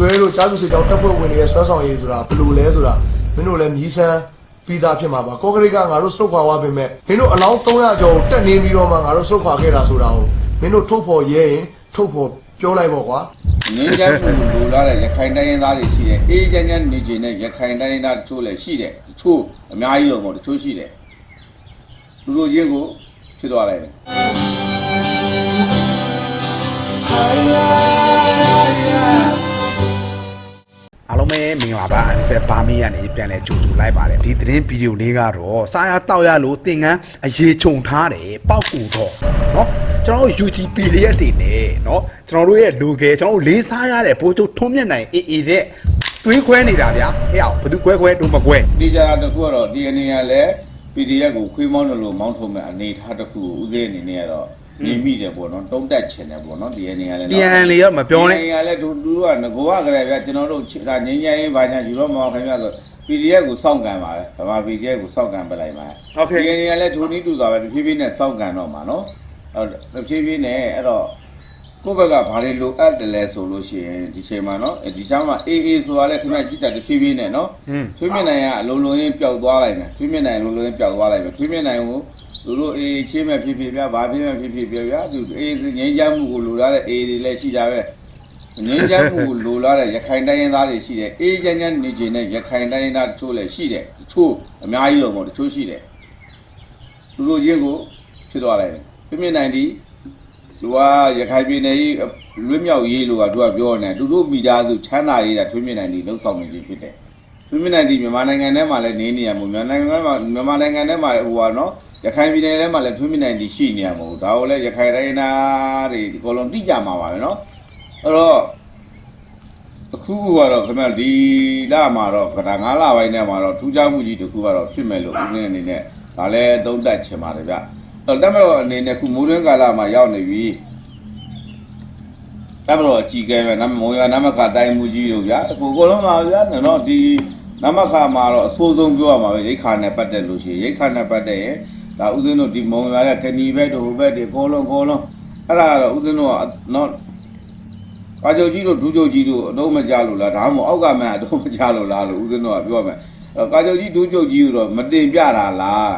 ဇွဲတို့ကြားသူစစ်ကြောင်းတပ်ဖွဲ့ဝင်တွေရဲ့ဆွမ်းဆောင်ရည်ဆိုတာဘယ်လိုလဲဆိုတာမင်းတို့လည်းမြည်ဆန်းပြီးသားဖြစ်မှာပါကော့ကရိတ်ကငါတို့စုတ်ခွာသွားပြင်မဲ့မင်းတို့အလောင်း300ကျော်တက်နေပြီးတော့မှငါတို့စုတ်ခွာခဲ့တာဆိုတာကိုမင်းတို့ထုတ်ဖော်ရဲရင်ထုတ်ဖော်ပြောလိုက်ပေါ့ကွာငင်းချမ်းမှုလိုလားတဲ့ရခိုင်တိုင်းရင်းသားတွေရှိတယ်အေးချမ်းချမ်းနေကျင်တဲ့ရခိုင်တိုင်းရင်းသားတချို့လည်းရှိတယ်တချို့အများကြီးတော့မဟုတ်တချို့ရှိတယ်လူလိုချင်းကိုဖြစ်သွားလိုက်တယ် အားလုံးပဲမင်္ဂလာပါအန်ဆက်ပါမီကနေပြန်လဲကြိုဆိုလိုက်ပါတယ်ဒီသတင်းဗီဒီယိုလေးကတော့စားရတောက်ရလို့သင်ငန်းအရေးခြုံထားတယ်ပောက်ကူတော့เนาะကျွန်တော်တို့ UGP လေးရက်တွေနဲ့เนาะကျွန်တော်တို့ရဲ့လူငယ်ကျွန်တော်တို့လေးစားရတဲ့ဘိုးချုပ်ထွန်းမြတ်နိုင်အေးအေးတဲ့သွေးခွဲနေတာဗျာဟဲ့အောင်ဘယ်သူခွဲခွဲတို့မခွဲ ဒီကြတာတစ်ခုကတော့ DNA ကလည်း PDF ကိုခွေးမောင်းလို့လို့မောင်းထုံမဲ့အနေထားတစ်ခုဥသေးအနေနဲ့ကတော့ နေမိတယ်ပေါ့နော်တုံးတက်ချင်တယ်ပေါ့နော် DNA ကလည်း ပြန်လေတော့မပြောနဲ့ DNA ကလည်းသူသူကငကိုကကြရဗျကျွန်တော်တို့ဒါငင်းငင်းဘာညာယူတော့မအောင်ခင်ဗျာဆို PDF ကိုစောင့်ကန်ပါလေဗမာ PDF ကိုစောင့်ကန်ပလိုက်ပါ DNA ကလည်းဒုနည်းတူသွားပဲဖြည်းဖြည်းနဲ့စောင့်ကန်တော့မှာနော်အဲ့ဖြည်းဖြည်းနဲ့အဲ့တော့ကိုယ့်ဘက်ကဘာတွေလိုအပ်တယ်လဲဆိုလို့ရှိရင်ဒီချိန်မှာနော်ဒီချိန်မှာ AA ဆိုတာလည်းခင်ဗျကြည့်တာတဖြည်းဖြည်းနဲ့နော်ဟွန်းထွေးမြင့်နိုင်ကအလုံးလုံးရင်းပျောက်သွားလိုက်မယ်ထွေးမြင့်နိုင်လုံးလုံးရင်းပျောက်သွားလိုက်မယ်ထွေးမြင့်နိုင်ကို သူတို့အေးချင်းမဲ့ဖြစ်ဖြစ်ပြဘာဖြစ်မဲ့ဖြစ်ဖြစ်ပြောပြသူအေးငင်းချမ်းမှုကိုလိုလားတဲ့အေးတွေလည်းရှိကြပဲငင်းချမ်းမှုကိုလိုလားတဲ့ရခိုင်တိုင်းရင်းသားတွေရှိတယ်အေးချမ်းချမ်းနေကျင်တဲ့ရခိုင်တိုင်းရင်းသားတချို့လည်းရှိတယ်တချို့အများကြီးတော့မဟုတ်တချို့ရှိတယ်လူလိုချင်းကိုဖြစ်သွားလိုက်တယ်ထွေးမြင့်နိုင်ဒီလူကရခိုင်ပြည်နယ်ကြီးလွတ်မြောက်ရေးလို့ကသူကပြောနေတယ်သူတို့မိသားစုချမ်းသာရေးတာထွေးမြင့်နိုင်ဒီလှုပ်ဆောင်နေပြီဖြစ်တယ် သူမြင့်နိုင်ဒီမြန်မာနိုင်ငံထဲမှာလည်းနေနေရမို့မြန်မာနိုင်ငံထဲမှာမြန်မာနိုင်ငံထဲမှာဟိုပါနော်ရခိုင်ပြည်နယ်ထဲမှာလည်းသူမြင့်နိုင်ဒီရှိနေရမို့ဒါကိုလည်းရခိုင်တိုင်းသားတွေဒီကောလုံးတိကြမှာပါပဲနော်အဲ့တော့အခုကတော့ခင်ဗျဒီလမှာတော့ကဒါ9လပိုင်းထဲမှာတော့ထူးခြားမှုကြီးတစ်ခုကတော့ဖြစ်မယ်လို့ဦးလင်းအနေနဲ့ဒါလည်းသုံးသပ်ချင်ပါတယ်ဗျအဲ့တော့တက်မတော်အနေနဲ့ခုမိုးတွင်းကာလမှာရောက်နေပြီတက်မတော်အကြီးကဲပဲနမမောရနမခတိုင်းမှုကြီးတို့ဗျာအခုအကုန်လုံးပါဗျာနော်ဒီ နမခါမှာတော့အဆိုးဆုံးပြောရမှာပဲရိတ်ခါနဲ့ပတ်သက်လို့ရှိရင်ရိတ်ခါနဲ့ပတ်သက်ရင်ဒါဥစဉ်တို့ဒီမုံရတဲ့ကဏီဘက်တို့ဟိုဘက်တွေကောလုံးကောလုံးအဲ့ဒါကတော့ဥစဉ်တို့ကတော့ပါကြုတ်ကြီးတို့ဒူးကြုတ်ကြီးတို့အတော့မကြလို့လားဒါမှမဟုတ်အောက်ကမှန်အတော့မကြလို့လားလို့ဥစဉ်တို့ကပြောမယ်အဲ့ပါကြုတ်ကြီးဒူးကြုတ်ကြီးတို့တော့မတင်ပြတာလား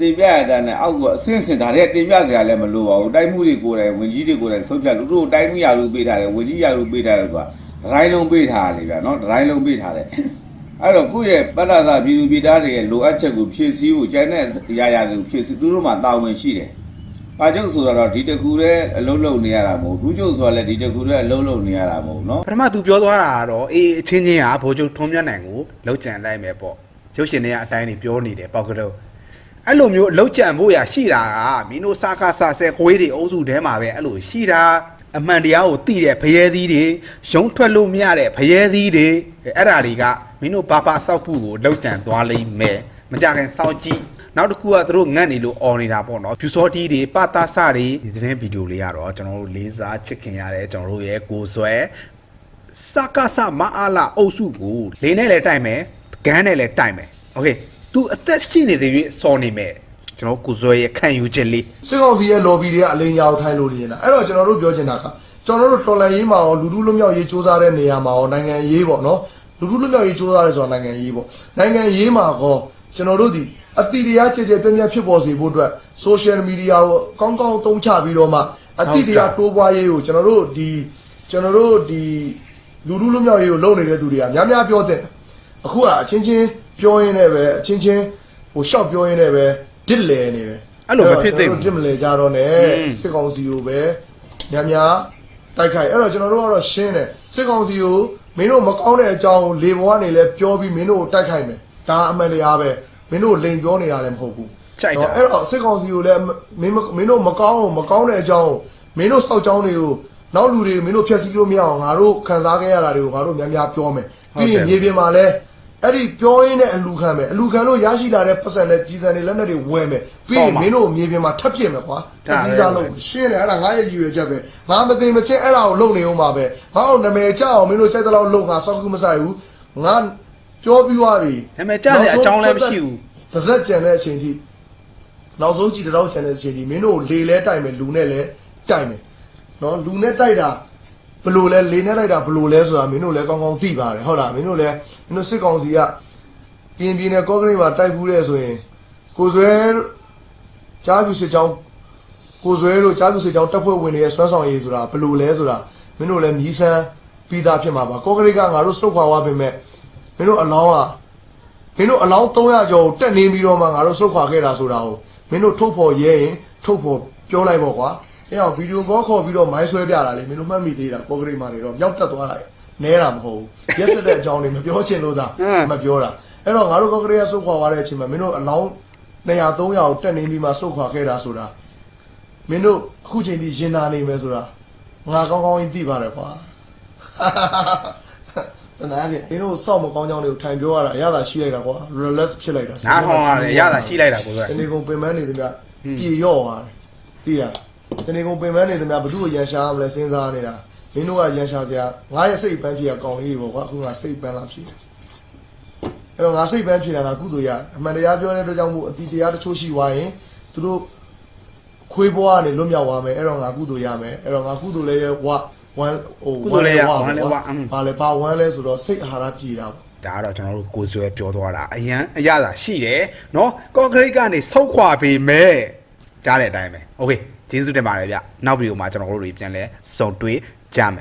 တင်ပြရတဲ့နဲ့အောက်ကအဆင့်ဆင့်ဒါတဲ့တင်ပြစရာလည်းမလိုပါဘူးတိုက်မှုတွေကိုယ်တိုင်ဝင်ကြီးတွေကိုယ်တိုင်ဆုံးဖြတ်လို့တို့တိုက်မှုရလို့ပေးထားတယ်ဝင်ကြီးရလို့ပေးထားတယ်ဆိုတာဒတိုင်းလုံးပေးထားတယ်ဗျာနော်ဒတိုင်းလုံးပေးထားတယ် အဲ့တော့ကိုယ့်ရဲ့ပတ္တသာပြည်သူပြည်သားတွေရဲ့လိုအပ်ချက်ကိုဖြည့်ဆည်းဖို့ကျန်တဲ့အရာရာတွေကိုဖြည့်ဆည်းသူတို့မှာတာဝန်ရှိတယ်။ပါကျုပ်ဆိုတာတော့ဒီတကူတည်းအလုံးလုံးနေရတာမဟုတ်ဘူး။ဒူးကျုပ်ဆိုတာလည်းဒီတကူတည်းအလုံးလုံးနေရတာမဟုတ်ဘူးနော်ပထမသူပြောသွားတာကတော့အေးအချင်းချင်းဟာဘိုးချုပ်ထွန်းမြတ်နိုင်ကိုလောက်ကြံလိုက်မယ်ပေါ့ရုပ်ရှင်တွေကအတိုင်းနေပြောနေတယ်ပေါက်ကတော့အဲ့လိုမျိုးလောက်ကြံဖို့ရရှိတာကမင်းတို့စားခါစားဆဲခွေးတွေအုပ်စုထဲမှာပဲအဲ့လိုရှိတာ အမှန်တရားကိုသိတဲ့ဖယဲသီးတွေရုံးထွက်လို့မရတဲ့ဖယဲသီးတွေအဲ့ဒါတွေကမင်းတို့ဘာဘာဆောက်ဖို့ကိုလောက်ကြံသွားလိမ့်မယ်မကြခင်စောင့်ကြည့်နောက်တစ်ခုကသူတို့ငတ်နေလို့អော်နေတာပေါ့နော်ဖြူစောတီးတွေပတာစတွေဒီသတင်းဗီဒီယိုလေးကတော့ကျွန်တော်တို့လေးစားချစ်ခင်ရတဲ့ကျွန်တော်တို့ရဲ့ကိုယ်ဆွဲ စကားစမအားလာအုပ်စုကိုလေနဲ့လည်းတိုက်မယ်ဂန်းနဲ့လည်းတိုက်မယ်โอเค तू အသက်ရှိနေသေးပြီစော်နေမယ် ကျွန်တော်ကိုဇွဲရဲ့ခံယူချက်လေး စစ်ကောင်စီရဲ့ lobby တွေကအလင်းရောင်ထိုင်လို့နေနေတာအဲ့တော့ကျွန်တော်တို့ပြောချင်တာကကျွန်တော်တို့တော်လန်ရေးမှာရောလူလူလွတ်မြောက်ရေးစ조사တဲ့နေရာမှာရောနိုင်ငံရေးပေါ့နော်လူလူလွတ်မြောက်ရေးစ조사ရဲဆိုတာနိုင်ငံရေးပေါ့နိုင်ငံရေးမှာကောကျွန်တော်တို့ဒီအတိတရားကြည်ကြဲပြည့်ပြည့်ဖြစ်ပေါ်စေဖို့အတွက် social media ကိုကောင်းကောင်းသုံးချပြီးတော့မှအတိတရားတိုးပွားရေးကိုကျွန်တော်တို့ဒီကျွန်တော်တို့ဒီလူလူလွတ်မြောက်ရေးကိုလုပ်နေတဲ့သူတွေကများများပြောတဲ့အခုကအချင်းချင်းပြောရင်းနဲ့ပဲအချင်းချင်းဟိုရှောက်ပြောရင်းနဲ့ပဲ ဒစ်လဲနေတယ်အဲ့လိုမဖြစ်သင့်ဘူးကျွန်တော်တို့ပြစ်မလဲကြတော့ ਨੇ စစ်ကောင်စီကိုပဲများများတိုက်ခိုက်အဲ့တော့ကျွန်တော်တို့ကတော့ရှင်းတယ်စစ်ကောင်စီကိုမင်းတို့မကောင်းတဲ့အကြောင်းကိုလေဘောကနေလဲပြောပြီးမင်းတို့ကိုတိုက်ခိုက်မယ်ဒါအမှန်တရားပဲမင်းတို့လိန်ပြောနေတာလည်းမဟုတ်ဘူးကြိုက်တာနော်အဲ့တော့စစ်ကောင်စီကိုလည်းမင်းမမင်းတို့မကောင်းအောင်မကောင်းတဲ့အကြောင်းကိုမင်းတို့စောက်ကြောင်းတွေကိုနောက်လူတွေမင်းတို့ဖျက်ဆီးလို့မရအောင်ငါတို့ခံစားခဲ့ရတာတွေကိုငါတို့များများပြောမယ်ပြီးရင်မြေပြင်မှာလည်း အဲ့ဒီပြောရင်းနဲ့အလူခံမယ်အလူခံလို့ရရှိလာတဲ့ပတ်စံနဲ့ကြီးစံတွေလက်နဲ့တွေဝယ်မယ်ပြီးရင်မင်းတို့မြေပြင်မှာထပ်ပြစ်မယ်ကွာတတိစားလုံးရှင်းတယ်အဲ့ဒါငါရဲ့ရည်ရွယ်ချက်ပဲငါမသိမချင်းအဲ့ဒါကိုလုပ်နေအောင်ပါပဲငါ့ကိုနာမည်ကြောက်အောင်မင်းတို့စိတ်တလောက်လုပ်ငါစောက်ကူမဆိုင်ဘူးငါပြောပြီးသွားပြီနာမည်ကြားတဲ့အကြောင်းလည်းမရှိဘူးတစ်စက်ကြံတဲ့အချိန်ထိနောက်ဆုံးကြည့်တော့ကြံတဲ့အချိန်ထိမင်းတို့လေလဲတိုက်မယ်လူနဲ့လဲတိုက်မယ်နော်လူနဲ့တိုက်တာဘလို့လဲလေနေလိုက်တာဘလို့လဲဆိုတာမင်းတို့လည်းကောင်းကောင်းသိပါတယ်ဟုတ်လားမင်းတို့လည်း မင်းတို့စစ်ကောင်စီကပြင်းပြင်းနဲ့ကော့ကရိတ်မှာတိုက်ဘူးတဲ့ဆိုရင်ကိုစွဲကြားပြူစစ်ကြောင်းကိုစွဲတို့ကြားပြူစစ်ကြောင်းတပ်ဖွဲ့ဝင်တွေရဲ့ဆွမ်းဆောင်ရည်ဆိုတာဘလို့လဲဆိုတာမင်းတို့လည်းမြည်ဆန်းပြီးသားဖြစ်မှာပါကော့ကရိတ်ကငါတို့စုတ်ခွာသွားပြင်မဲ့မင်းတို့အလောင်းကမင်းတို့အလောင်း300ကျော်ကိုတက်နေပြီးတော့မှငါတို့စုတ်ခွာခဲ့တာဆိုတာကိုမင်းတို့ထုတ်ဖော်ရဲရင်ထုတ်ဖော်ပြောလိုက်ပေါ့ကွာအဲအောင်ဗီဒီယိုကောခေါ်ပြီးတော့မိုင်းဆွဲပြတာလေမင်းတို့မှတ်မိသေးတာပေါ်ဂရိတ်မာနေတော့မြောက်တက်သွားတာ နဲတာမဟုတ်ဘူးရက်စက်တဲ့အကြောင်းတွေမပြောချင်လို့သာမပြောတာအဲ့တော့ငါတို့ကော့ကရိတ်ကစုတ်ခွာသွားတဲ့အချိန်မှာမင်းတို့အလောင်း200 300ကိုတက်နေပြီးမှစုတ်ခွာခဲ့တာဆိုတာမင်းတို့အခုချိန်ထိရင်နာနေမယ်ဆိုတာငါကောင်းကောင်းသိပါတယ်ကွာတနာကြီးမင်းတို့စောက်မကောင်းကြောင်းတွေကိုထိုင်ပြောရတာအရသာရှိလိုက်တာကွာ relax ဖြစ်လိုက်တာနားထောင်ရတယ်ရတာရှိလိုက်တာကိုဆိုရတနေ့ကုန်ပင်ပန်းနေသမျှပြေရော့သွားတယ်သိရတနေ့ကုန်ပင်ပန်းနေသမျှဘသူ့ကိုရန်ရှာမလဲစဉ်းစားနေတာ မင်းတို့ကရန်ရှာစရာငါရဲ့စိတ်ပန်းဖြစ်ရကောင်းကြီးပေါ့ကွာအခုငါစိတ်ပန်းလာဖြစ်တယ်အဲ့တော့ငါစိတ်ပန်းဖြစ်တာကကုသိုလ်ရအမှန်တရားပြောတဲ့အတွက်ကြောင့်မို့အတိတရားတချို့ရှိသွားရင်သူတို့ခွေးဘွားကနေလွတ်မြောက်သွားမယ်အဲ့တော့ငါကုသိုလ်ရမယ်အဲ့တော့ငါကုသိုလ်လည်းရဝဝမ်းဟိုဘာလဲဘာဝမ်းလဲဆိုတော့စိတ်အာဟာရပြည်တာပေါ့ ဒါကတော့ကျွန်တော်တို့ကိုယ်စွဲပြောသွားတာအရန်အရသာရှိတယ်เนาะကော့ကရိတ်ကနေဆုတ်ခွာပေမဲ့ကြားတဲ့အတိုင်းပဲโอเคကျေးဇူးတင်ပါတယ်ဗျနောက်ဗီဒီယိုမှာကျွန်တော်တို့တွေပြန်လဲစုံတွေ့ 家美。